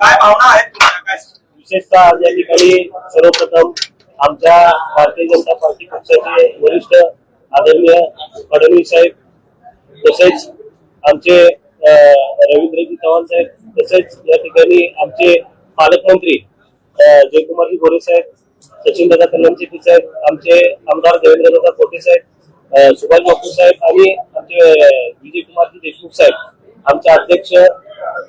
काय भावना आहेत तुमच्या? काय विशेषतः आज या ठिकाणी सर्वप्रथम आमच्या भारतीय जनता पार्टी पक्षाचे वरिष्ठ आदरणीय फडणवीस साहेब तसेच आमचे रवींद्रजी चव्हाण साहेब तसेच या ठिकाणी आमचे पालकमंत्री अं, जयकुमारजी गोरे साहेब सचिन दादा कल्याणशेट्टी साहेब आमचे आमदार देवेंद्र दादा कोटे साहेब सुभाष बापू साहेब आणि आमचे विजय विजयकुमारजी देशमुख साहेब आमचे अध्यक्ष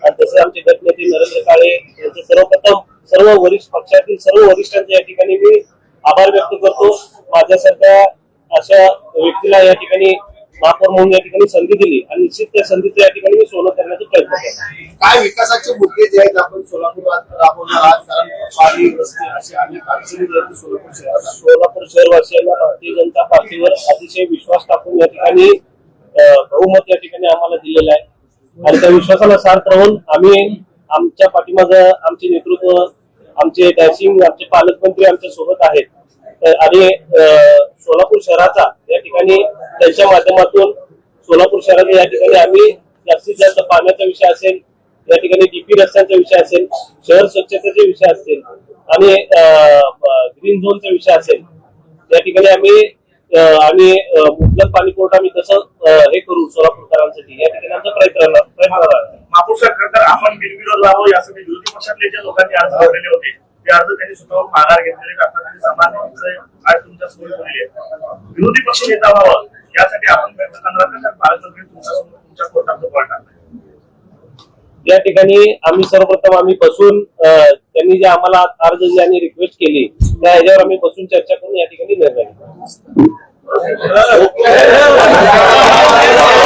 आणि तसे आमचे गटनेते नरेंद्र काळे यांचे सर्वप्रथम सर्व वरिष्ठ पक्षातील सर्व वरिष्ठांचे या ठिकाणी मी आभार व्यक्त करतो. माझ्यासारख्या अशा व्यक्तीला या ठिकाणी महापौर म्हणून या ठिकाणी संधी दिली आणि निश्चित त्या संधीचं या ठिकाणी मी सोनं करण्याचा प्रयत्न केला काय विकासाचे मुद्दे जे आहेत आपण सोलापुरात राबवणार आहात? कारण पाणी रस्ते असे अनेक अडचणी जे आहेत सोलापूर शहरात. सोलापूर शहरवासियांना भारतीय जनता पार्टीवर अतिशय विश्वास टाकून या ठिकाणी बहुमत या ठिकाणी आम्हाला दिलेलं आहे. आणि त्या विश्वासाला सार्थ राहून आम्ही आमच्या पाठीमागं आमचे नेतृत्व आमचे डॅशिंग आमचे पालकमंत्री आमच्यासोबत आहेत. तर- आणि सोलापूर शहराचा या ठिकाणी त्यांच्या माध्यमातून सोलापूर शहराचा या ठिकाणी आम्ही जास्तीत जास्त पाण्याचा विषय असेल या ठिकाणी डीपी रस्त्यांचा विषय असेल शहर स्वच्छतेचे विषय असतील आणि ग्रीन झोनचा विषय असेल या ठिकाणी आम्ही आणि मुबलक पाणी पुरवठा मी कसं हे करू सोलापूरकरांसाठी या ठिकाणी आमचा प्रयत्न राहणार- प्रयत्न राहणार. महापौर तर आपण बिनविरोध राहावं यासाठी विरोधी पक्षातले जे लोकांनी अर्ज भरलेले होते ते अर्ज त्यांनी स्वतःहून माघार घेतलेले आता त्यांनी सामान्य आज तुमच्यासमोर विरोधी पक्ष नेता व्हावं यासाठी आपण प्रयत्न करणार का? पालकमंत्री तुमच्यासमोर तुमच्या या ठिकाणी आम्ही सर्वप्रथम आम्ही बसून त्यांनी जे आम्हाला अर्ज जे आम्ही रिक्वेस्ट केली त्या ह्याच्यावर आम्ही बसून चर्चा करून या ठिकाणी निर्णय घेतला.